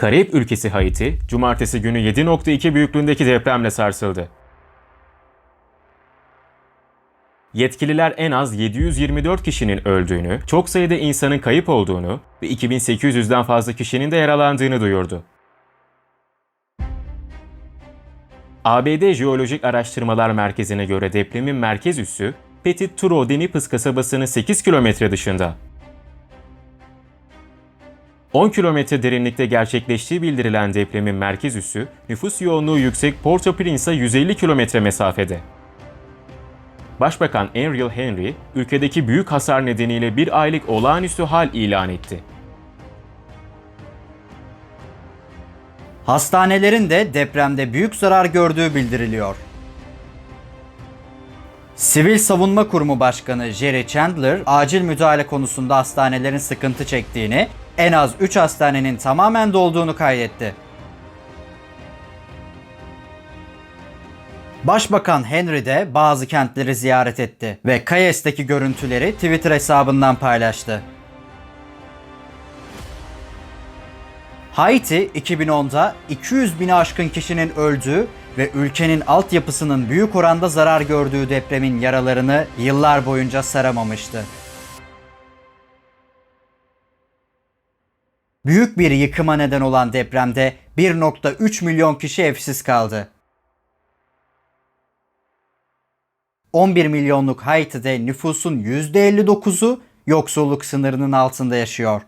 Karayip ülkesi Haiti, cumartesi günü 7.2 büyüklüğündeki depremle sarsıldı. Yetkililer en az 724 kişinin öldüğünü, çok sayıda insanın kayıp olduğunu ve 2800'den fazla kişinin de yaralandığını duyurdu. ABD Jeolojik Araştırmalar Merkezi'ne göre depremin merkez üssü, Petit Turo Denipes kasabasının 8 kilometre dışında. 10 kilometre derinlikte gerçekleştiği bildirilen depremin merkez üssü, nüfus yoğunluğu yüksek Port-au-Prince'a 150 kilometre mesafede. Başbakan Ariel Henry, ülkedeki büyük hasar nedeniyle bir aylık olağanüstü hal ilan etti. Hastanelerin de depremde büyük zarar gördüğü bildiriliyor. Sivil Savunma Kurumu Başkanı Jerry Chandler, acil müdahale konusunda hastanelerin sıkıntı çektiğini, en az 3 hastanenin tamamen dolduğunu kaydetti. Başbakan Henry de bazı kentleri ziyaret etti ve Kayes'teki görüntüleri Twitter hesabından paylaştı. Haiti 2010'da 200 bini aşkın kişinin öldüğü ve ülkenin altyapısının büyük oranda zarar gördüğü depremin yaralarını yıllar boyunca saramamıştı. Büyük bir yıkıma neden olan depremde 1.3 milyon kişi evsiz kaldı. 11 milyonluk Haiti'de nüfusun %59'u yoksulluk sınırının altında yaşıyor.